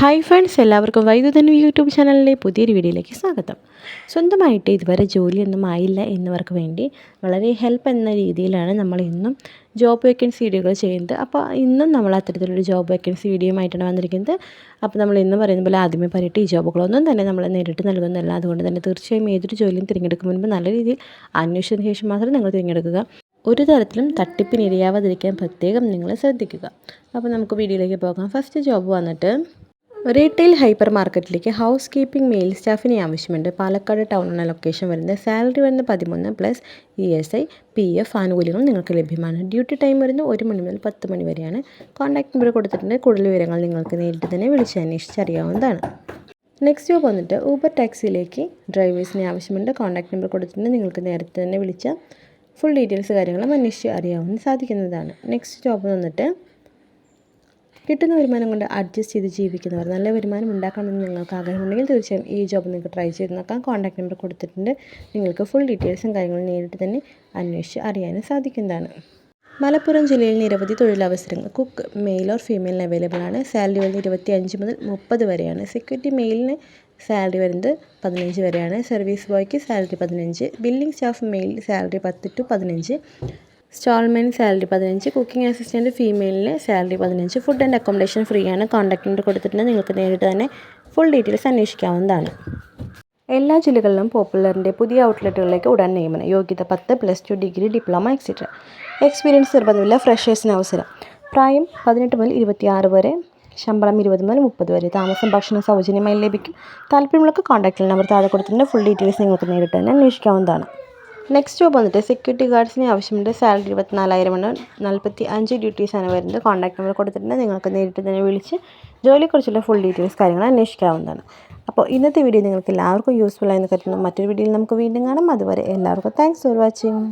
Hi friends എല്ലാവർക്കും വൈദ്യുതൻ YouTube ചാനലിലെ പുതിയൊരു വീഡിയോയിലേക്ക് സ്വാഗതം. സ്വന്തമായിട്ട് ഇതുവരെ ജോലിയൊന്നും ആയില്ല എന്നവർക്ക് വേണ്ടി വളരെ ഹെൽപ്പ് എന്ന രീതിയിലാണ് നമ്മൾ ഇന്നും ജോബ് വേക്കൻസി വീഡിയോകൾ ചെയ്യുന്നത്. അപ്പോൾ ഇന്നും നമ്മൾ അത്തരത്തിലൊരു ജോബ് വേക്കൻസി വീഡിയോയുമായിട്ടാണ് വന്നിരിക്കുന്നത്. അപ്പോൾ നമ്മൾ ഇന്ന് പറയുന്ന പോലെ ആദ്യമേ പറയട്ടെ ഈ ജോബുകളൊന്നും തന്നെ നമ്മൾ നേരിട്ട് നൽകുന്നില്ല അതുകൊണ്ട് തന്നെ തീർച്ചയായും ഏതൊരു ജോലിയും തിരഞ്ഞെടുക്കും മുൻപ് നല്ല രീതിയിൽ അന്വേഷിച്ചതിന് ശേഷം മാത്രം നിങ്ങൾ തിരഞ്ഞെടുക്കുക. ഒരു തരത്തിലും തട്ടിപ്പിനിരയാവാതിരിക്കാൻ പ്രത്യേകം നിങ്ങൾ ശ്രദ്ധിക്കുക. അപ്പോൾ നമുക്ക് വീഡിയോയിലേക്ക് പോകാം. ഫസ്റ്റ് ജോബ് വന്നിട്ട് റീറ്റെയിൽ ഹൈപ്പർ മാർക്കറ്റിലേക്ക് ഹൗസ് കീപ്പിംഗ് മെയിൽ സ്റ്റാഫിനെ ആവശ്യമുണ്ട്. പാലക്കാട് ടൗണാണ് ലൊക്കേഷൻ വരുന്നത്. സാലറി വരുന്നത് പതിമൂന്ന് plus E S I P F ആനുകൂല്യങ്ങൾ നിങ്ങൾക്ക് ലഭ്യമാണ്. ഡ്യൂട്ടി ടൈം വരുന്നത് ഒരു മണി മുതൽ പത്ത് മണി വരെയാണ്. കോൺടാക്ട് നമ്പർ കൊടുത്തിട്ടുണ്ട്. കൂടുതൽ വിവരങ്ങൾ നിങ്ങൾക്ക് നേരിട്ട് തന്നെ വിളിച്ച് അന്വേഷിച്ചറിയാവുന്നതാണ് നെക്സ്റ്റ് ജോബ് വന്നിട്ട് ഊബർ ടാക്സിയിലേക്ക് ഡ്രൈവേഴ്സിനെ ആവശ്യമുണ്ട്. കോൺടാക്ട് നമ്പർ കൊടുത്തിട്ടുണ്ട്. നിങ്ങൾക്ക് നേരത്തെ തന്നെ വിളിച്ച ഫുൾ ഡീറ്റെയിൽസ് കാര്യങ്ങളും അന്വേഷിച്ച് അറിയാവുന്ന സാധിക്കുന്നതാണ്. നെക്സ്റ്റ് ജോബ് വന്നിട്ട് കിട്ടുന്ന വരുമാനം കൊണ്ട് അഡ്ജസ്റ്റ് ചെയ്ത് ജീവിക്കുന്നവർ നല്ല വരുമാനം ഉണ്ടാക്കണമെന്ന് നിങ്ങൾക്ക് ആഗ്രഹമുണ്ടെങ്കിൽ തീർച്ചയായും ഈ ജോബ് നിങ്ങൾക്ക് ട്രൈ ചെയ്ത് നോക്കാം. കോൺടാക്ട് നമ്പർ കൊടുത്തിട്ടുണ്ട്. നിങ്ങൾക്ക് ഫുൾ ഡീറ്റെയിൽസും കാര്യങ്ങളും നേരിട്ട് തന്നെ അന്വേഷിച്ച് അറിയാനും സാധിക്കുന്നതാണ്. മലപ്പുറം ജില്ലയിൽ നിരവധി തൊഴിലവസരങ്ങൾ കുക്ക് മെയിൽ ഓർ ഫീമെയിലിന് അവൈലബിൾ ആണ്. സാലറി വരുന്നത് ഇരുപത്തി അഞ്ച് മുതൽ മുപ്പത് വരെയാണ്. സെക്യൂരിറ്റി മെയിലിന് സാലറി വരുന്നത് പതിനഞ്ച് വരെയാണ്. സർവീസ് ബോയ്ക്ക് സാലറി പതിനഞ്ച്. ബില്ലിംഗ് സ്റ്റാഫ് മെയിൽ സാലറി പത്ത് ടു പതിനഞ്ച്. സ്റ്റോൾമെൻ സാലറി പതിനഞ്ച് കുക്കിംഗ് അസിസ്റ്റന്റ് ഫീമെയിലിന് സാലറി പതിനഞ്ച് ഫുഡ് ആൻഡ് അക്കോമഡേഷൻ ഫ്രീ ആണ്. കോൺടാക്ട് നമ്പർ കൊടുത്തിട്ടുണ്ട്. നിങ്ങൾക്ക് നേരിട്ട് തന്നെ ഫുൾ ഡീറ്റെയിൽസ് അന്വേഷിക്കാവുന്നതാണ്. എല്ലാ ജില്ലകളിലും പോപ്പുലറിന്റെ പുതിയ ഔട്ട്ലെറ്റുകളിലേക്ക് ഉടൻ നിയമനം. യോഗ്യത പത്ത് plus two degree diploma etcetera experience നിർബന്ധമില്ല. ഫ്രഷേഴ്സിന് അവസരം. പ്രായം പതിനെട്ട് മുതൽ ഇരുപത്തിയാറ് വരെ. ശമ്പളം ഇരുപത് മുതൽ മുപ്പത് വരെ. താമസം ഭക്ഷണം സൗജന്യമായി ലഭിക്കും. താല്പര്യമുള്ളവർക്ക് കോൺടാക്ട് നമ്പർ താഴെ കൊടുത്തിട്ടുണ്ട്. ഫുൾ ഡീറ്റെയിൽസ് നിങ്ങൾക്ക് നേരിട്ട് തന്നെ അന്വേഷിക്കാവുന്നതാണ്. നെക്സ്റ്റ് ജോബ് വന്നിട്ട് സെക്യൂരിറ്റി ഗാർഡ്സിന് ആവശ്യമുണ്ട് സാലറി ഇരുപത്തിനാലായിരമാണ് നാൽപ്പത്തി അഞ്ച് ഡ്യൂട്ടീസാണ് വരുന്നത്. കോൺടാക്ട് നമ്പർ കൊടുത്തിട്ടുണ്ട്. നിങ്ങൾക്ക് നേരിട്ട് തന്നെ വിളിച്ച് ജോലിയെക്കുറിച്ചുള്ള ഫുൾ ഡീറ്റെയിൽസ് കാര്യങ്ങൾ അന്വേഷിക്കാവുന്നതാണ്. അപ്പോൾ ഇന്നത്തെ വീഡിയോ നിങ്ങൾക്ക് എല്ലാവർക്കും യൂസ്ഫുൾ ആയെന്ന് കരുതുന്നു. മറ്റൊരു വീഡിയോയിൽ നമുക്ക് വീണ്ടും കാണാം. അതുവരെ എല്ലാവർക്കും താങ്ക്സ് ഫോർ വാച്ചിങ്